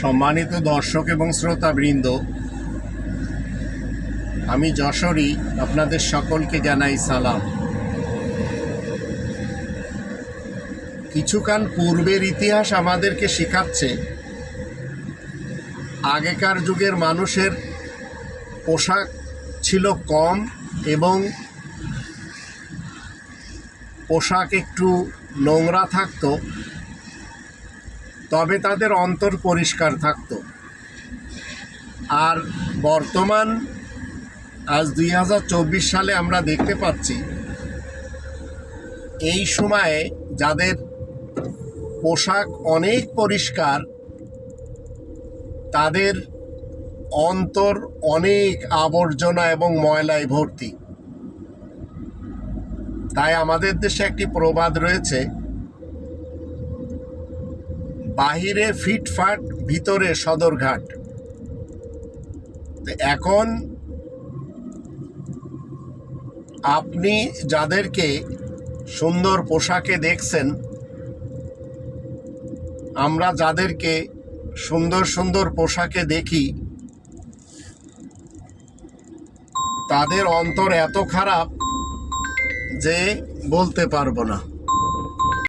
সম্মানিত দর্শক এবং শ্রোতাবৃন্দ, আমি যশোরী আপনাদের সকলকে জানাই সালাম। কিছুকাল পূর্বের ইতিহাস আমাদেরকে শেখাচ্ছে, আগেকার যুগের মানুষের পোশাক ছিল কম এবং পোশাক একটু নোংরা থাকতো। তবে তাদের অন্তর পরিষ্কার থাকতো। আর বর্তমান, আজ দুই হাজার চব্বিশ সালে আমরা দেখতে পাচ্ছি, এই সময়ে যাদের পোশাক অনেক পরিষ্কার, তাদের অন্তর অনেক আবর্জনা এবং ময়লায় ভর্তি। তাই আমাদের দেশে একটি প্রবাদ রয়েছে বাহিরে ফিটফাট ভিতরে সদরঘাট। এখন আপনি যাদেরকে সুন্দর পোশাকে দেখছেন, আমরা যাদেরকে সুন্দর সুন্দর পোশাকে দেখি, তাদের অন্তর এত খারাপ যে বলতে পারব না।